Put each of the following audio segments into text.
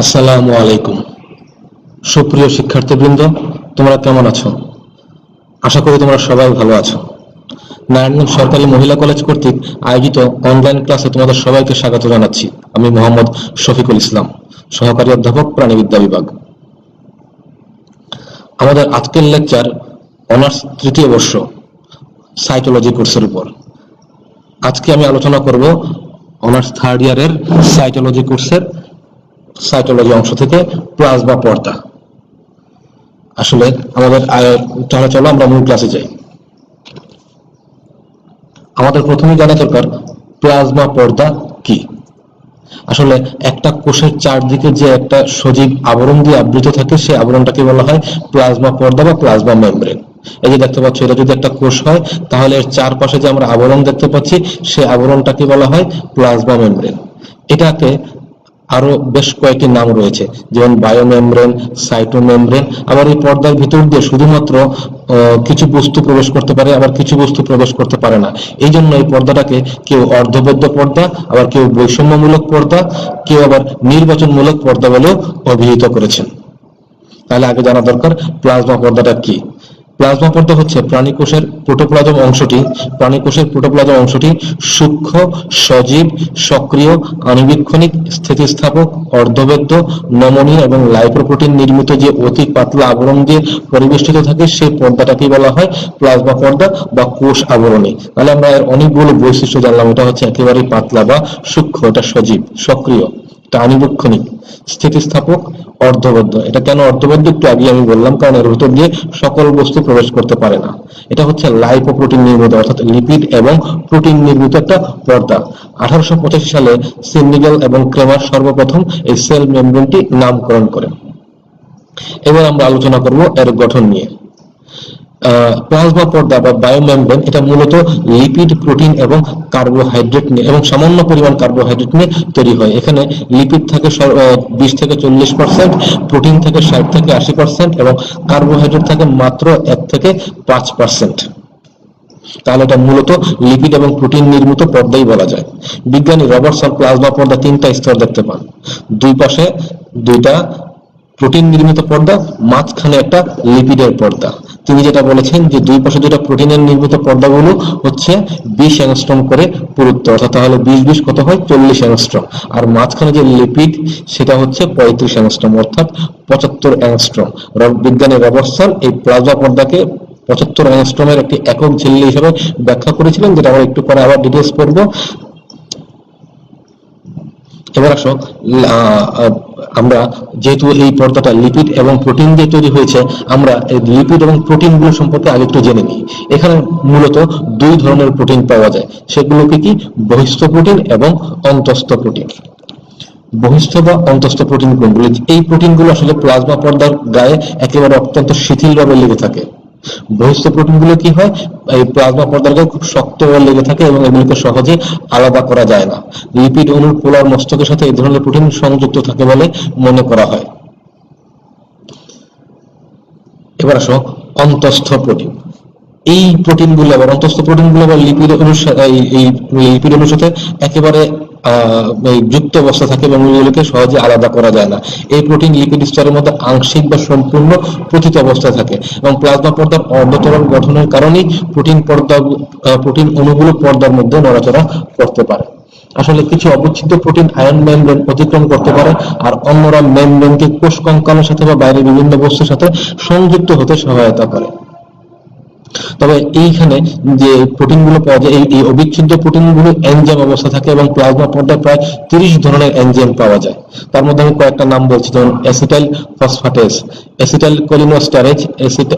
আসসালামু আলাইকুম। সুপ্রিয় শিক্ষার্থীবৃন্দ, তোমরা কেমন আছো? আশা করি তোমরা সবাই ভালো আছো। নারায়ণগঞ্জ সরকারি মহিলা কলেজ কর্তৃক আয়োজিত অনলাইন ক্লাসে তোমাদের সবাইকে স্বাগত জানাচ্ছি। আমি মোহাম্মদ শফিকুল ইসলাম, সহকারী অধ্যাপক, প্রাণীবিদ্যা বিভাগ। আমাদের আজকের লেকচার অনার্স তৃতীয় বর্ষ সাইকোলজি কোর্সের উপর। আজকে আমি আলোচনা করব অনার্স থার্ড ইয়ারের সাইকোলজি কোর্সের সাইটোলজি অংশ থেকে প্লাজমা পর্দা। আসলে আমাদের তাহলে চলো, আমরা মূল ক্লাসে যাই। আমাদের প্রথমে জানা দরকার, প্লাজমা পর্দা কি? আসলে একটা কোষের চারদিকে যে একটা সজীব আবরণ দিয়ে আবৃত থাকে, সেই আবরণটাকে বলা হয় প্লাজমা পর্দা বা প্লাজমা মেমব্রেন। এই যে দেখতে পাচ্ছ, এটা যদি একটা কোষ হয়, তাহলে এর চারপাশে যে আমরা আবরণ দেখতে পাচ্ছি, সেই আবরণটাকে বলা হয় প্লাজমা মেমব্রেন। এটাকে আরও বেশ কয়েকটি নাম রয়েছে, যেমন বায়োমেমব্রেন, সাইটোমেমব্রেন। আবার এই পর্দার ভিতর দিয়ে শুধুমাত্র কিছু বস্তু প্রবেশ করতে পারে, আবার কিছু বস্তু প্রবেশ করতে পারে না। এই জন্য এই পর্দাটাকে কেউ অর্ধবদ্ধ পর্দা, আবার কেউ বৈষম্যমূলক পর্দা, কেউ আবার নির্বাচনমূলক পর্দা বলেও অভিহিত করেছেন। তাহলে আগে জানা দরকার, প্লাজমা পর্দাটা কি? প্লাজমা পর্দা হচ্ছে প্রাণী কোষের প্রোটোপ্লাজম অংশটি। প্রাণী কোষের প্রোটোপ্লাজম অংশটি সূক্ষ্ম, সজীব, সক্রিয়, আণুবীক্ষণিক, স্থিতিস্থাপক, অর্ধবেদ্য, নমনীয় এবং লাইপোপ্রোটিন নির্মিত যে অতি পাতলা আবরণ দিয়ে পরিবেষ্টিত থাকে, সেই পর্দাটাকে বলা হয় প্লাজমা পর্দা বা কোষ আবরণী। তাহলে আমরা এর অনেকগুলো বৈশিষ্ট্য জানলাম। এটা হচ্ছে একেবারেই পাতলা বা সূক্ষ্ম, এটা সজীব, সক্রিয়। এটা আণুবীক্ষণিক স্থিতিস্থাপক অর্ধবদ্ধ। এটা কেন অর্ধবদ্ধ? একটু আগে আমি বললাম, কারণ এর ভিতর দিয়ে সকল বস্তু প্রবেশ করতে পারে না। এটা হচ্ছে লাইপোপ্রোটিন নির্মিত, অর্থাৎ লিপিড এবং প্রোটিন নির্মিত একটা পর্দা। আঠারোশো পঁচাশি সালে সিন্ডিগেল এবং ক্রেমার সর্বপ্রথম এই সেল মেমব্রেনটি নামকরণ করেন এবার আমরা আলোচনা করব এর গঠন নিয়ে। প্লাজমা পর্দা বা বায়োমেমব্রেন এটা মূলত লিপিড প্রোটিন এবং কার্বোহাইড্রেট নিয়ে এবং সামান্য পরিমাণ কার্বোহাইড্রেট নিয়ে তৈরি হয়। এখানে লিপিড থাকে বিশ থেকে চল্লিশ পার্সেন্ট প্রোটিন থেকে ষাট থেকে আশি পার্সেন্ট এবং কার্বোহাইড্রেট থাকে মাত্র এক থেকে পাঁচ পার্সেন্ট তাহলে এটা মূলত লিপিড এবং প্রোটিন নির্মিত পর্দাই বলা যায়। বিজ্ঞানী রবার্টসন প্লাজমা পর্দা তিনটা স্তর দেখতে পান। দুই পাশে দুইটা প্রোটিন নির্মিত পর্দা, মাঝখানে একটা লিপিডের পর্দা। তিনি যেটা বলেছেন যে দুই পাশে যেটা প্রোটিনের নির্মিত পর্দাগুলো হচ্ছে বিশ অ্যাংস্ট্রম করে পুরুত্ব, অর্থাৎ তাহলে বিশ বিশ কত হয়? চল্লিশ অ্যাংস্ট্রম। আর মাঝখানে যে লিপিড, সেটা হচ্ছে পঁয়ত্রিশ অ্যাংস্ট্রম, অর্থাৎ পঁচাত্তর অ্যাংস্ট্রম। র- বিজ্ঞানী রবার্টসন এই প্লাজমা পর্দাকে পঁচাত্তর অ্যাংস্ট্রমের একটি একক ঝিল্লি হিসেবে ব্যাখ্যা করেছিলেন, যেটা আমরা একটু পরে আবার ডিটেলস পড়ব। এবার আসো আমরা যেহেতু এই পর্দাটা লিপিড এবং প্রোটিন দিয়ে তৈরি হয়েছে, আমরা এই লিপিড এবং প্রোটিনগুলো সম্পর্কে আগে একটু জেনে নিই। এখানে মূলত দুই ধরনের প্রোটিন পাওয়া যায়, সেগুলোকে কি বহিষ্ঠ প্রোটিন এবং অন্তস্থ প্রোটিন বহিষ্ঠ বা অন্তস্থ প্রোটিন কোনগুলো? এই প্রোটিনগুলো আসলে প্লাজমা পর্দার গায়ে একেবারে অত্যন্ত শিথিলভাবে লেগে থাকে। বহিস্থ প্রোটিনগুলো কি হয়? এই প্লাজমা পর্দার গায়ে খুব শক্ত লেগে থাকে এবং এগুলোকে সহজে আলাদা করা যায় না। লিপিড অণুর পোলার মস্তকের সাথে এই ধরনের প্রোটিন সংযুক্ত থাকে বলে মনে করা হয়। এবার আসো অন্তঃস্থ প্রোটিন। এই প্রোটিনগুলো আবার অন্তস্থ প্রোটিনগুলো আবার লিপিড সাথে এই- লিপিড সাথে একেবারে যুক্ত অবস্থা থাকে এবং এগুলোকে সহজে আলাদা করা যায় না। এই প্রোটিন লিপিড স্তরের মধ্যে আংশিক বা সম্পূর্ণ পতিত অবস্থায় থাকে এবং প্লাজমা পর্দার অর্ধতরল গঠনের কারণেই প্রোটিন পর্দা প্রোটিন অণুগুলো পর্দার মধ্যে নড়াচড়া করতে পারে। আসলে কিছু অবিচ্ছেদ্য প্রোটিন আয়ন মেমব্রেন অতিক্রম করতে পারে আর অন্যরা মেমব্রেনকে কোষ কঙ্কালের সাথে বা বাইরে বিভিন্ন বস্তুর সাথে সংযুক্ত হতে সহায়তা করে। তবে এইখানে যে প্রোটিনগুলো পাওয়া যায়, এই অবিচ্ছেদ্য প্রোটিনগুলো এনজাইম অবস্থা থাকে এবং প্লাজমা পর্দায় প্রায় তিরিশ ধরনের এনজাইম পাওয়া যায়। তার মধ্যে আমি কয়েকটা নাম বলছি, যেমন acetyl phosphatase acetyl cholinesterase acid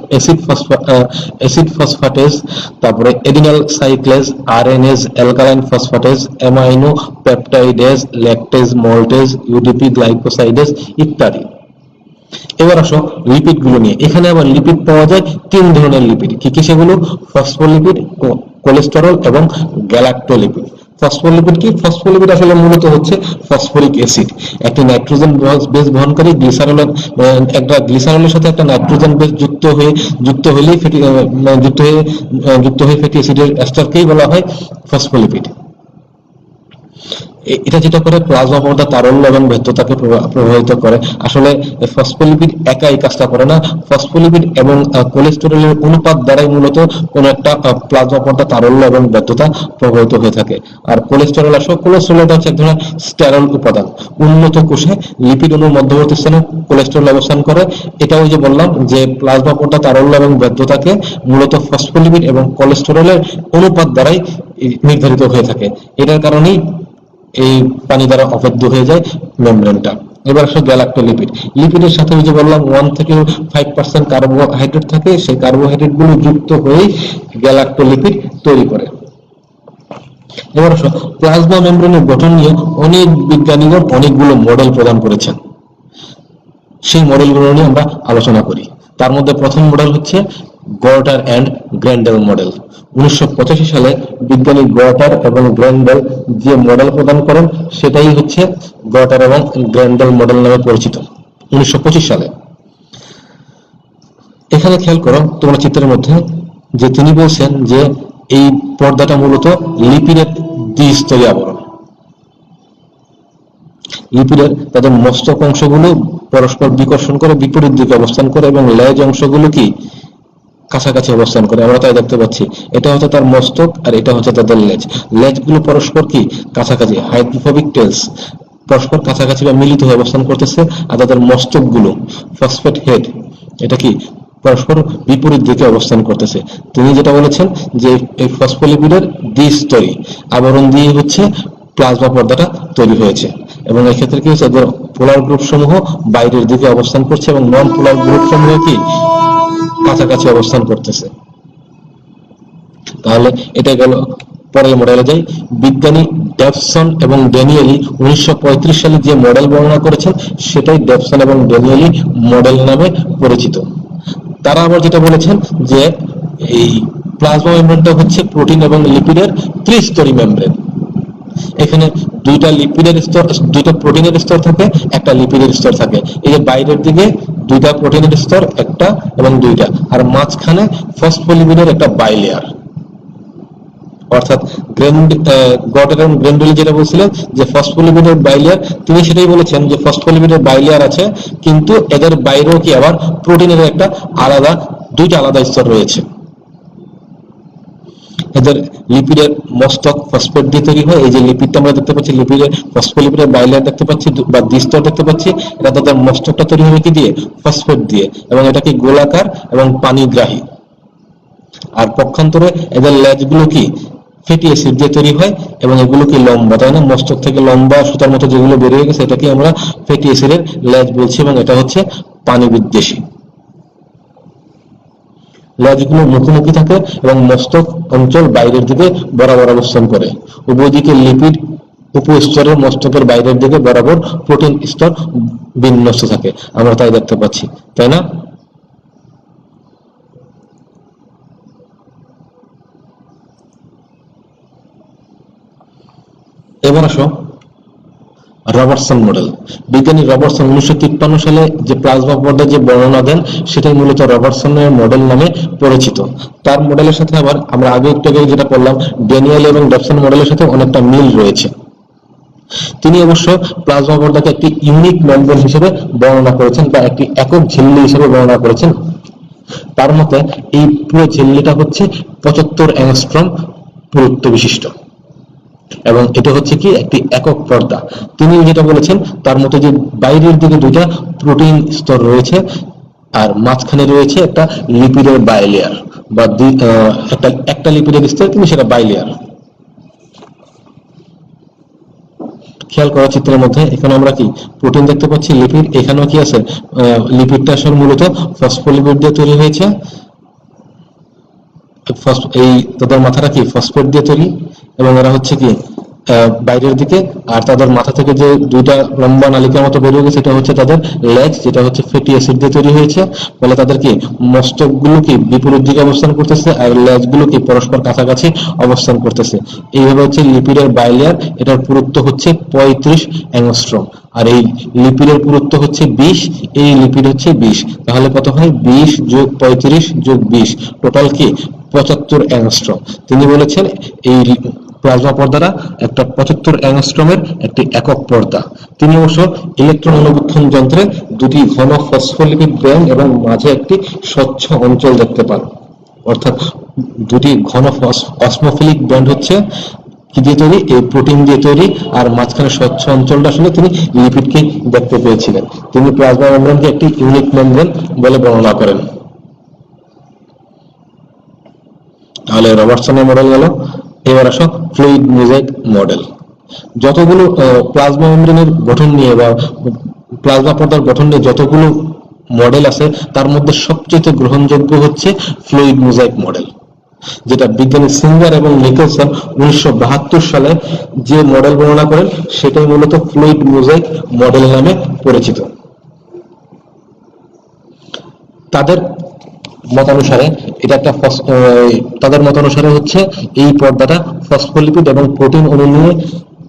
acid phosphatase তারপরে adenyl cyclase RNase alkaline phosphatase amino peptidase lactase maltase UDP glycosidase ইত্যাদি। এবার আসো লিপিডগুলো নিয়ে। এখানে আবার লিপিড পাওয়া যায় তিন ধরনের লিপিড কি কি সেগুলো? ফসফোলিপিড কোলেস্টেরল এবং গ্যালাক্টোলিপিড ফসফোলিপিড কি? ফসফোলিপিড আসলে মূলত হচ্ছে ফসফরিক অ্যাসিড একটি নাইট্রোজেন বেস বহনকারী গ্লিসারল একটা গ্লিসারলের সাথে একটা নাইট্রোজেন বেস যুক্ত হয়ে যুক্ত হলেই ফ্যাটি যুক্ত হয়ে যুক্ত হয়ে ফ্যাটি অ্যাসিডের এস্টারকেই বলা হয় ফসফোলিপিড এটা যেটা করে প্লাজমা পর্দা তারল্য এবং প্রভা- প্রভাবিত করে। আসলে ফসফোলিপিড একা এই কাজটা করে না। ফসফোলিপিড এবং কোলেস্টেরলের অনুপাত দ্বারাই মূলত কোন একটা প্লাজমা পর্দা তারল্য এবং ব্যর্থতা প্রভাবিত হয়ে থাকে। আর কোলেস্টেরল আসলে কোলেস্টেরল হচ্ছে এক ধরনের স্টেরল উপাদান। উন্নত কোষে লিপিড অণুর মধ্যবর্তী স্থানে কোলেস্টেরল অবস্থান করে। এটা ওই যে বললাম যে প্লাজমা পর্দা তারল্য এবং ব্যর্থতাকে মূলত ফসফোলিপিড এবং কোলেস্টেরলের অনুপাত দ্বারাই নির্ধারিত হয়ে থাকে। এটার কারণেই এই পানি দ্বারা অবাধ্য হয়ে যায় মেমব্রেনটা। এবার আসলে গ্যালাক্টোলিপিড। লিপিডের সাথে ওই যে বললাম ওয়ান থেকে ফাইভ পার্সেন্ট কার্বোহাইড্রেট থাকে, সেই কার্বোহাইড্রেটগুলো যুক্ত হয়েই গ্যালাক্টোলিপিড তৈরি করে। এবার আসো, প্লাজমা মেমব্রেনের গঠন নিয়ে অনেক বিজ্ঞানীগণ অনেকগুলো মডেল প্রদান করেছেন। সেই মডেলগুলো নিয়ে আমরা আলোচনা করি। তার মধ্যে প্রথম মডেল হচ্ছে গর্টার অ্যান্ড গ্র্যান্ডেল মডেল উনিশশো পঁচাশি সালে বিজ্ঞানী গর্টার এবং গ্র্যান্ডেল যে মডেল প্রদান করেন, সেটাই হচ্ছে গর্টার এবং গ্র্যান্ডেল মডেল নামে পরিচিত, উনিশশো সালে। এখানে খেয়াল করো, তোমরা চিত্রের মধ্যে যে তিনি বলছেন যে এই পর্দাটা মূলত লিপিডের দ্বিস্তরী আবরণ। লিপিডের তাদের মস্তক অংশগুলো পরস্পর বিকর্ষণ করে, বিপরীত দিকে অবস্থান করে এবং লেজ অংশগুলো কি? কাছাকাছি অবস্থান করে, আমরা তাই দেখতে পাচ্ছি। এটা হচ্ছে তার মস্তক আর এটা হচ্ছে তাদের লেজ। লেজগুলো পরস্পর কি? কাছাকাছি, হাইড্রোফোবিক টেলস। পরস্পর কাছাকাছি বা মিলিত হয়ে অবস্থান করতেছে আর তাদের মস্তকগুলো, ফসফেট হেড, এটা কি? পরস্পর বিপরীত দিকে অবস্থান করতেছে। তিনি যেটা বলেছেন যে এই ফসফোলিপিডের দ্বিস্তরী আবরণ দিয়ে হচ্ছে প্লাজমা পর্দাটা তৈরি হয়েছে। এবং এক্ষেত্রে কি হচ্ছে পোলার গ্রুপ সমূহ বাইরের দিকে অবস্থান করছে এবং নন পোলার গ্রুপ সমূহ কি? কাছাকাছি অবস্থান করতেছে। তাহলে এটা গেল পরের মডেলে যাই। বিজ্ঞানী ডেভসন এবং ড্যানিয়েলি উনিশশো সালে যে মডেল বর্ণনা করেছেন, সেটাই ডেভসন এবং ড্যানিয়েলি মডেল নামে পরিচিত। তারা আবার যেটা বলেছেন যে এই প্লাজমা মেমব্রেনটা হচ্ছে প্রোটিন এবং লিপিডের ত্রিস্তরী মেমব্রেন এখানে দুইটা লিপিডের স্তর দুইটা প্রোটিনের স্তর থাকে, একটা লিপিডের স্তর থাকে। এই যে বাইরের দিকে দুইটা প্রোটিনের স্তর, একটা এবং দুইটা। আর মাঝখানে ফসফোলিপিডের একটা বাইলেয়ার অর্থাৎ গটের এবং গ্রেন্ডুলি যেটা বলছিলেন, যে ফসফোলিপিডের বাইলেয়ার তিনি সেটাই বলেছেন যে ফসফোলিপিডের বাইলেয়ার আছে, কিন্তু এদের বাইরেও কি আবার প্রোটিনের একটা আলাদা, দুইটা আলাদা স্তর রয়েছে। এদের লিপিডের মস্তক ফসফেট দিয়ে তৈরি হয়। এই যে লিপিডটা আমরা দেখতে পাচ্ছি, লিপিডের ফসফোলিপিডের বাইলেয়ার দেখতে পাচ্ছি বা দ্বিস্তর দেখতে পাচ্ছি, এটা তাদের মস্তকটা তৈরি হবে কি দিয়ে? ফসফেট দিয়ে এবং এটা কি গোলাকার এবং পানিগ্রাহী। আর পক্ষান্তরে এদের লেজগুলো কি? ফ্যাটি অ্যাসিড দিয়ে তৈরি হয় এবং এগুলো কি লম্বা, তাই না? মস্তক থেকে লম্বা সুতার মতো যেগুলো বেরিয়ে গেছে, এটাকে আমরা ফ্যাটি অ্যাসিডের লেজ বলছি এবং এটা হচ্ছে পানি বিদ্বেষী। লেজগুলো মুখোমুখি থাকে এবং মস্তক অঞ্চল বাইরের দিকে বরাবর অবস্থান করে। উভয় দিকে লিপিড উপস্তরের মস্তকের বাইরের দিকে বরাবর প্রোটিন স্তর বিন্যস্ত থাকে। আমরা তাই দেখতে পাচ্ছি। তাই না? এবার আসো। রবার্টসন মডেল বিজ্ঞানী রবার্টসন উনিশশো তিপ্পান্ন সালে যে প্লাজমা পর্দার যে বর্ণনা দেন, সেটাই মূলত রবার্টসনের মডেল নামে পরিচিত। তার মডেলের সাথে আবার আমরা আগে একটু আগে যেটা বললাম ড্যানিয়েল এবং ডেপসন মডেলের সাথে অনেকটা মিল রয়েছে। তিনি অবশ্য প্লাজমা পর্দাকে একটি ইউনিক মেম্বার হিসেবে বর্ণনা করেছেন বা একটি একক ঝিল্লি হিসেবে বর্ণনা করেছেন। তার মতে, এই পুরো ঝিল্লিটা হচ্ছে পঁচাত্তর অ্যাংস্ট্রম পুরুত্ব বিশিষ্ট এবং এটা হচ্ছে কি একটি একক পর্দা। তিনি যেটা বলেছেন, তার মতে যে বাইরের দিকে দুইটা প্রোটিন স্তর রয়েছে, আর মাঝখানে রয়েছে একটা লিপিডের বাইলেয়ার বা একটা একটা লিপিডের স্তর, কিন্তু সেটা বাইলেয়ার খেয়াল করা চিত্রের মধ্যে, এখানে আমরা কি প্রোটিন দেখতে পাচ্ছি, লিপিড, এখানেও কি আছে? লিপিডটা আসলে মূলত ফসফোলিপিড দিয়ে তৈরি হয়েছে। এই, তাদের মাথাটা কি ফসফেট দিয়ে তৈরি? এবং এরা হচ্ছে কি বাইরের দিকে, আর তাদের মাথা থেকে যে দুইটা লম্বা নালিকার মতো বেরিয়ে গেছে সেটা হচ্ছে তাদের লেজ, যেটা হচ্ছে ফ্যাটি অ্যাসিড দিয়ে তৈরি হয়েছে। ফলে তাদের কি মস্তকগুলো কি বিপরীত দিকে অবস্থান করতেছে, আর লেজগুলো কি পরস্পর কাছাকাছি অবস্থান করতেছে। এইভাবে হচ্ছে লিপিডের বাইলেয়ার এটার পুরুত্ব হচ্ছে পঁয়ত্রিশ অ্যাংস্ট্রম আর এই লিপিডের পুরুত্ব হচ্ছে বিশ, এই লিপিড হচ্ছে বিশ। তাহলে কত হয় বিশ যোগ পঁয়ত্রিশ যোগ বিশ। টোটাল কি? পঁচাত্তর অ্যাংস্ট্রম তিনি বলেছেন, এই প্লাজমা পর্দাটা, একটা পঁচাত্তর অ্যাংস্ট্রমের একটি একক পর্দা। তিনি অবশ্য ইলেকট্রন অনুবীক্ষণ যন্ত্রে দুটি ঘন ফসফোলিপিড ব্যান্ড এবং মাঝে একটি স্বচ্ছ অঞ্চল দেখতে পান। অর্থাৎ দুটি ঘন অসমোফিলিক ব্যান্ড হচ্ছে কি দিয়ে তৈরি? এই প্রোটিন দিয়ে তৈরি। আর মাঝখানে স্বচ্ছ অঞ্চলটা আসলে তিনি লিপিডকে দেখতে পেয়েছিলেন। তিনি প্লাজমা মেমব্রেনকে একটি ইউনিক মেমব্রেন বলে বর্ণনা করেন। তাহলে রবার্টসনের মডেল গেল। এবার আসো ফ্লুইড মোজাইক মডেল যতগুলো প্লাজমা মেমব্রেনের গঠন নিয়ে বা প্লাজমা পর্দার গঠন নিয়ে যতগুলো মডেল আছে, তার মধ্যে সবচেয়ে গ্রহণযোগ্য হচ্ছে ফ্লুইড মোজাইক মডেল যেটা বিজ্ঞানী সিঙ্গার এবং নিকলসন উনিশশো বাহাত্তর সালে যে মডেল বর্ণনা করেন, সেটাই মূলত ফ্লুইড মোজাইক মডেল নামে পরিচিত। তাদের মতানুসারে এটা একটা তাদের মতানুসারে হচ্ছে এই পর্দাটা ফসফোলিপিড এবং প্রোটিন অণু নিয়ে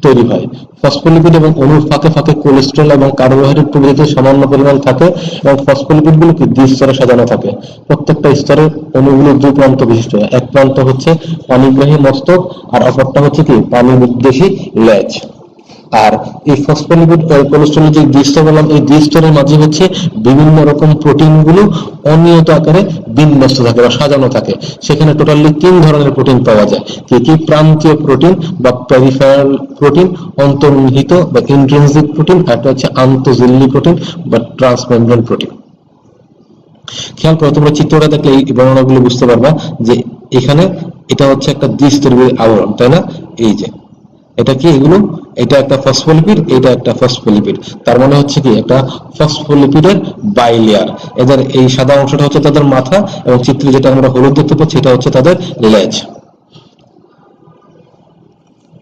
তৈরি হয়। ফসফোলিপিড এবং অণুর ফাঁকে ফাঁকে কোলেস্ট্রল এবং কার্বোহাইড্রেট প্রভৃতিতে সামান্য পরিমাণ থাকে এবং ফসফোলিপিডগুলো কি দ্বি স্তরে সাজানো থাকে। প্রত্যেকটা স্তরে অণুগুলো দুই প্রান্ত বিশিষ্ট। এক প্রান্ত হচ্ছে পানিগ্রাহী মস্তক আর অপরটা হচ্ছে কি? পানি উদ্দেশী লেজ। আর এই ফসফোলিপিড কোলেস্ট্রলের যে দ্বিস্তর বললাম, এই দ্বিস্তরের মাঝে হচ্ছে বিভিন্ন রকম প্রোটিনগুলো অনিয়ত আকারে বিন্যস্ত থাকে বা সাজানো থাকে। সেখানে টোটালি তিন ধরনের প্রোটিন পাওয়া যায়। কি কি? প্রান্তীয় প্রোটিন বা পেরিফেরাল প্রোটিন অন্তর্নিহিত বা ইন্ট্রিনসিক প্রোটিন আর একটা হচ্ছে আন্তঃজিল্লি প্রোটিন বা ট্রান্সমেমব্রেন প্রোটিন খেয়াল করো, তোমরা চিত্রটা দেখলে এই বর্ণনাগুলো বুঝতে পারবা যে এখানে এটা হচ্ছে একটা দ্বিস্তরীয় আবরণ, তাই না? এই যে। এটা কি এগুলো? এটা একটা ফসফোলিপিড, এটা একটা ফসফোলিপিড। তার মানে হচ্ছে কি একটা ফসফোলিপিডের বাইলেয়ার এদের এই সাদা অংশটা হচ্ছে তাদের মাথা এবং চিত্রে যেটা আমরা হলুদ দেখতে পাচ্ছি, এটা হচ্ছে তাদের লেজ।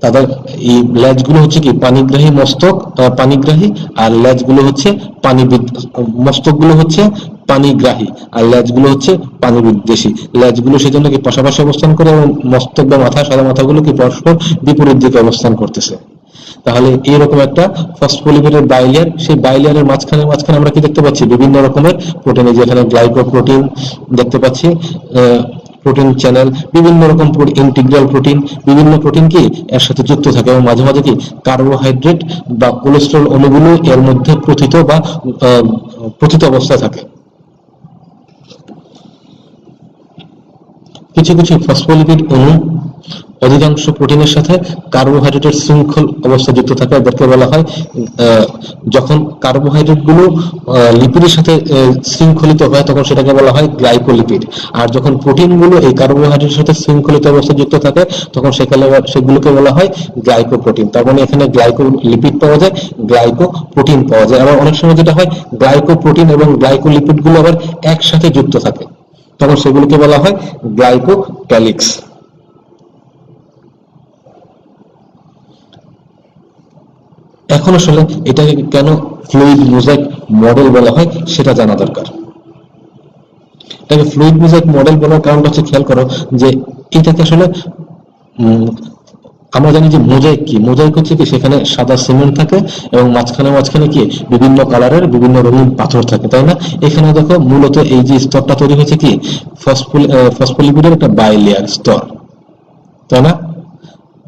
তাদের এই লেজগুলো হচ্ছে কি, পানিগ্রাহী মস্তক পানিগ্রাহী, আর লেজগুলো হচ্ছে পানি মস্তকগুলো হচ্ছে পানিগ্রাহী। আর লেজগুলো হচ্ছে পানি বিদ্বেষী লেজগুলো সেজন্য কি পাশাপাশি অবস্থান করে এবং মস্তক বা মাথা, সাদা মাথাগুলো কি পরস্পর বিপরীত দিকে অবস্থান করতেছে? তাহলে এইরকম একটা ফসফোলিপিডের বাইলিয়ার সেই বাইলিয়ারের মাঝখানে মাঝখানে আমরা কি দেখতে পাচ্ছি? বিভিন্ন রকমের প্রোটিন যেখানে গ্লাইকোপ্রোটিন দেখতে পাচ্ছি প্রোটিন চ্যানেল বিভিন্ন রকম ইন্টিগ্রাল প্রোটিন বিভিন্ন প্রোটিন কি এর সাথে যুক্ত থাকে এবং মাঝে মাঝে কি কার্বোহাইড্রেট বা কোলেস্ট্রল অণুগুলো এর মধ্যে প্রথিত বা প্রথিত অবস্থায় থাকে। কিছু কিছু ফসফোলিপিড অণু অধিকাংশ প্রোটিনের সাথে কার্বোহাইড্রেটের শৃঙ্খল অবস্থা যুক্ত থাকে এদেরকে বলা হয় যখন কার্বোহাইড্রেটগুলো লিপিডের সাথে শৃঙ্খলিত হয়, তখন সেটাকে বলা হয় গ্লাইকোলিপিড আর যখন প্রোটিনগুলো এই কার্বোহাইড্রেটের সাথে শৃঙ্খলিত অবস্থা যুক্ত থাকে, তখন সেখানে সেগুলোকে বলা হয় গ্লাইকোপ্রোটিন তার মানে এখানে গ্লাইকোলিপিড পাওয়া যায় গ্লাইকো প্রোটিন পাওয়া যায়। আবার অনেক সময় যেটা হয় গ্লাইকোপ্রোটিন এবং গ্লাইকোলিপিডগুলো আবার একসাথে যুক্ত থাকে। তখন সেগুলোকে বলা হয় গ্লাইকোক্যালিক্স। এখন আসলে এটাকে কেন ফ্লুইড মোজাইক মডেল বলা হয় সেটা জানা দরকার। এটাকে ফ্লুইড মোজাইক মডেল বলার কারণটা হচ্ছে, খেয়াল করো যে এটাকে আসলে আমরা জানি যে মোজাইক কি? মোজাইক হচ্ছে কি সেখানে সাদা সিমেন্ট থাকে এবং মাঝখানে মাঝখানে কি বিভিন্ন কালারের বিভিন্ন রঙিন পাথর থাকে, তাই না? এখানে দেখো মূলত এই যে স্তরটা তৈরি হয়েছে কি? ফসফুল ফসফোলিপিডের একটা বাইলেয়ার স্তর, তাই না?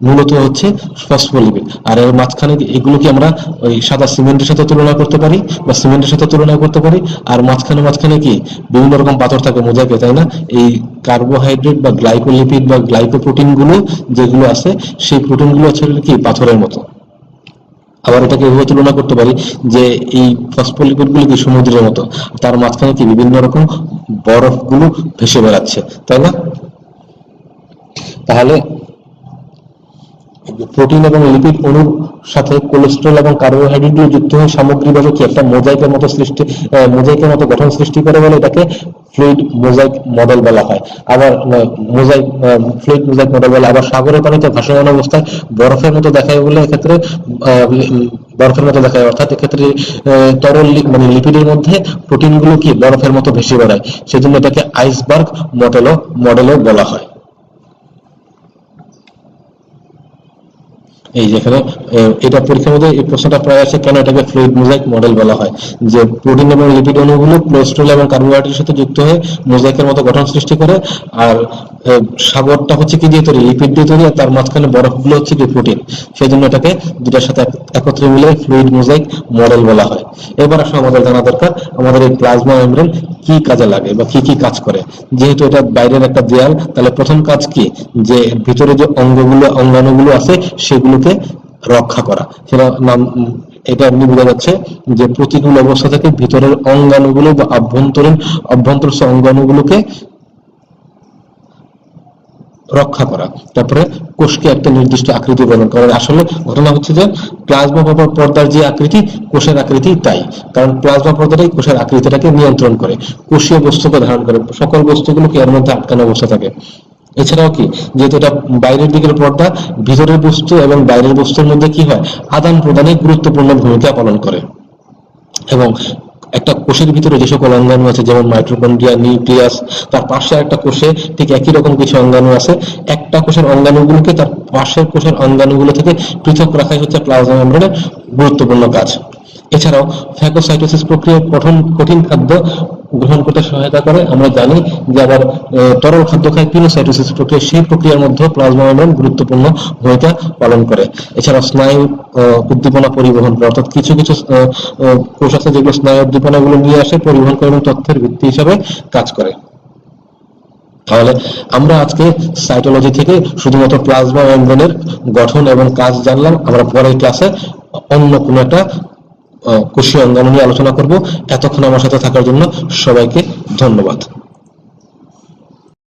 মূলত হচ্ছে ফসফোলিপিড আর এর মাঝখানে এগুলো কি আমরা ওই সাদা সিমেন্টের সাথে তুলনা করতে পারি? বা সিমেন্টের সাথে তুলনা করতে পারি? আর মাঝখানে মাঝখানে কি বিভিন্ন রকম পাথর থাকে মোজাইকে, তাই না? এই কার্বোহাইড্রেট বা গ্লাইকোলিপিড বা গ্লাইকোপ্রোটিনগুলো যেগুলো আছে, সেই প্রোটিনগুলো হচ্ছে কি পাথরের মতো। আবার এটাকে এভাবে তুলনা করতে পারি যে এই ফসফোলিপিডগুলো কি সমুদ্রের মতো। তার মাঝখানে কি বিভিন্ন রকম বরফগুলো ভেসে বেড়াচ্ছে, তাই না? তাহলে প্রোটিন এবং লিপিড অণুর সাথে কোলেস্ট্রল এবং কার্বোহাইড্রেটগুলো যুক্ত হয়ে সামগ্রিকভাবে কি একটা মোজাইকের মতো সৃষ্টি মোজাইকের মতো গঠন সৃষ্টি করে বলে এটাকে ফ্লুইড মোজাইক মডেল বলা হয়। আবার মোজাইক ফ্লুইড মোজাইক মডেল বলে আবার সাগরের পানিতে ভাসমান অবস্থায় বরফের মতো দেখায় বলে এক্ষেত্রে বরফের মতো দেখায়। অর্থাৎ এক্ষেত্রে তরল মানে লিপিডের মধ্যে প্রোটিনগুলো কি বরফের মতো ভেসে বেড়ায়? সেজন্য এটাকে আইসবার্গ মডেলও মডেলও বলা হয়। এই যেখানে এটা পরীক্ষার মধ্যে এই প্রশ্নটা প্রায় আসে কেন এটাকে ফ্লুইড মোজাইক মডেল বলা হয়? যে প্রোটিন এবং লিপিড অণুগুলো কোলেস্ট্রল এবং কার্বোহাইড্রেটের সাথে যুক্ত হয়ে মোজাইকের মতো গঠন সৃষ্টি করে, আর সাগরটা হচ্ছে কি দিয়ে তৈরি? লিপিড দিয়ে তৈরি, আর তার মাঝখানে বরফগুলো হচ্ছে কি প্রোটিন সেই জন্য এটাকে দুটার সাথে একত্রে মিলে ফ্লুইড মোজাইক মডেল বলা হয়। এবার আসলে আমাদের জানা দরকার, আমাদের এই প্লাজমা মেমব্রেন কি কাজে লাগে বা কি কি কাজ করে? যেহেতু এটা বাইরের একটা দেয়াল, তাহলে প্রথম কাজ কি? যে ভিতরে যে অঙ্গগুলো, অঙ্গাণুগুলো আছে, সেগুলোকে রক্ষা করা। সেটা নাম, এটা এমনি বোঝা যাচ্ছে যে প্রতিকূল অবস্থা থেকে ভিতরের অঙ্গাণুগুলো বা অভ্যন্তরীণ অভ্যন্তরস্থ অঙ্গাণুগুলোকে রক্ষা করা। তারপরে কোষকে একটা নির্দিষ্ট আকৃতি প্রদান করা। আসলে ঘটনা হচ্ছে যে প্লাজমা পর্দার যে আকৃতি, কোষের আকৃতি তাই। কারণ প্লাজমা পর্দাটাই কোষের আকৃতিটাকে নিয়ন্ত্রণ করে, কোষীয় বস্তুকে ধারণ করে। সকল বস্তুগুলোকে এর মধ্যে আটকানো অবস্থা থাকে। এছাড়াও কি, যেহেতু এটা বাইরের দিকের পর্দা, ভিতরের বস্তু এবং বাইরের বস্তুর মধ্যে কি হয়? আদান প্রদানে গুরুত্বপূর্ণ ভূমিকা পালন করে। এবং একটা কোষের ভিতরে যে সকল অঙ্গাণু আছে, যেমন মাইটোকন্ড্রিয়া নিউক্লিয়াস তার পাশে একটা কোষে ঠিক একই রকম কিছু অঙ্গাণু আছে। একটা কোষের অঙ্গাণুগুলোকে তার পাশের কোষের অঙ্গাণুগুলো থেকে পৃথক রাখাই হচ্ছে প্লাজমা মেমব্রেনের গুরুত্বপূর্ণ কাজ। এছাড়াও ফ্যাগোসাইটোসিস প্রক্রিয়ায় কঠিন কঠিন খাদ্য গ্রহণ করতে সহায়তা করে। আমরা জানি যে আবার তরল খাদ্য খায় পিনোসাইটোসিস প্রক্রিয়া। সেই প্রক্রিয়ার মধ্যে প্লাজমা মেমব্রেন গুরুত্বপূর্ণ ভূমিকা পালন করে। এছাড়া স্নায়ু উদ্দীপনা পরিবহন করে। অর্থাৎ কিছু কিছু কোষ আছে যেগুলো স্নায়ু উদ্দীপনাগুলো নিয়ে আসে, পরিবহন করে এবং তথ্যের ভিত্তি হিসাবে কাজ করে। তাহলে আমরা আজকে সাইটোলজি থেকে শুধুমাত্র প্লাজমা মেমব্রেনের গঠন এবং কাজ জানলাম। আমরা পরের ক্লাসে অন্য কোনো একটা কোষীয় অঙ্গাণু নিয়ে আলোচনা করব। এতক্ষণ আমার সাথে থাকার জন্য সবাইকে ধন্যবাদ।